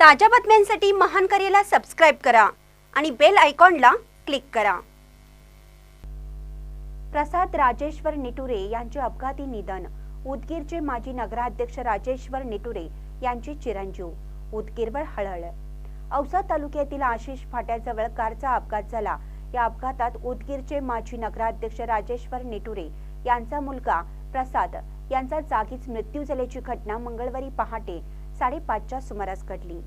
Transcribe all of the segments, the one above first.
ताज्या बातम्यांसाठी महान करेला सबस्क्राईब करा आणि बेल आयकॉनला क्लिक करा. प्रसाद राजेश्वर निटुरे यांचे अपघाती निधन. उदगीरचे माजी नगराध्यक्ष राजेश्वर निटुरे यांची चिरंजीव. उदगीरवर हळहळ. औसा तालुक्यातील आशिष फाट्याजवळ कारचा अपघात झाला. या अपघातात उदगीरचे माजी नगराध्यक्ष राजेश्वर निटुरे यांचा मुलगा प्रसाद यांचा जागीच मृत्यू झाल्याची घटना मंगळवारी पहाटे साडेपाचच्या सुमारास घडली.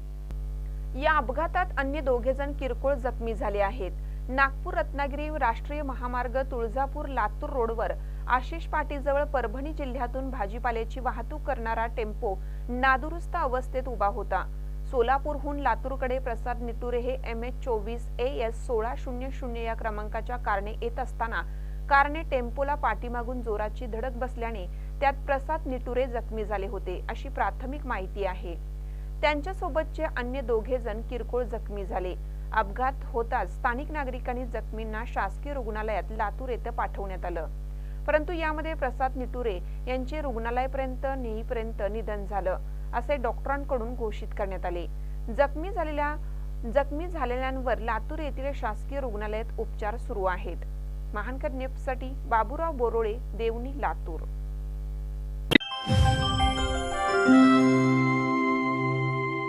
या अपघातात अन्य दोघे जण किरकोळ जखमी झाले आहेत. नागपूर रत्नागिरी राष्ट्रीय महामार्ग तुळजापूर लातूर रोडवर आशिष पाटीजवळ परभणी जिल्ह्यातून भाजीपाल्याची वाहतूक करणारा टेम्पो नादुरुस्त अवस्थेत उभा होता. सोलापूरहून लातूरकडे प्रसाद निटुरे हे एम एच चोवीस ए एस सोळा शून्य शून्य या क्रमांकाच्या कारणे येत असताना कारने टेम्पोला पाठीमागून जोराची धडक बसल्याने त्यात प्रसाद निटुरे जखमी झाले होते अशी प्राथमिक माहिती आहे. त्यांच्यासोबतचे अन्य दोघे जण किरकोळ जखमी झाले. अपघात होताच स्थानिक नागरिकांनी जखमींना शासकीय रुग्णालयात लातूर येथे पाठवण्यात आलं. परंतु यामध्ये प्रसाद निटुरे यांचे रुग्णालयापर्यंत नेईपर्यंत निधन झालं असे डॉक्टरांकडून घोषित करण्यात आले. जखमी झालेल्या जखमी झालेल्यांवर लातूर येथील शासकीय रुग्णालयात उपचार सुरू आहेत. महानकर न्यूजसाठी बाबुराव बोरोळे देवणी लातूर.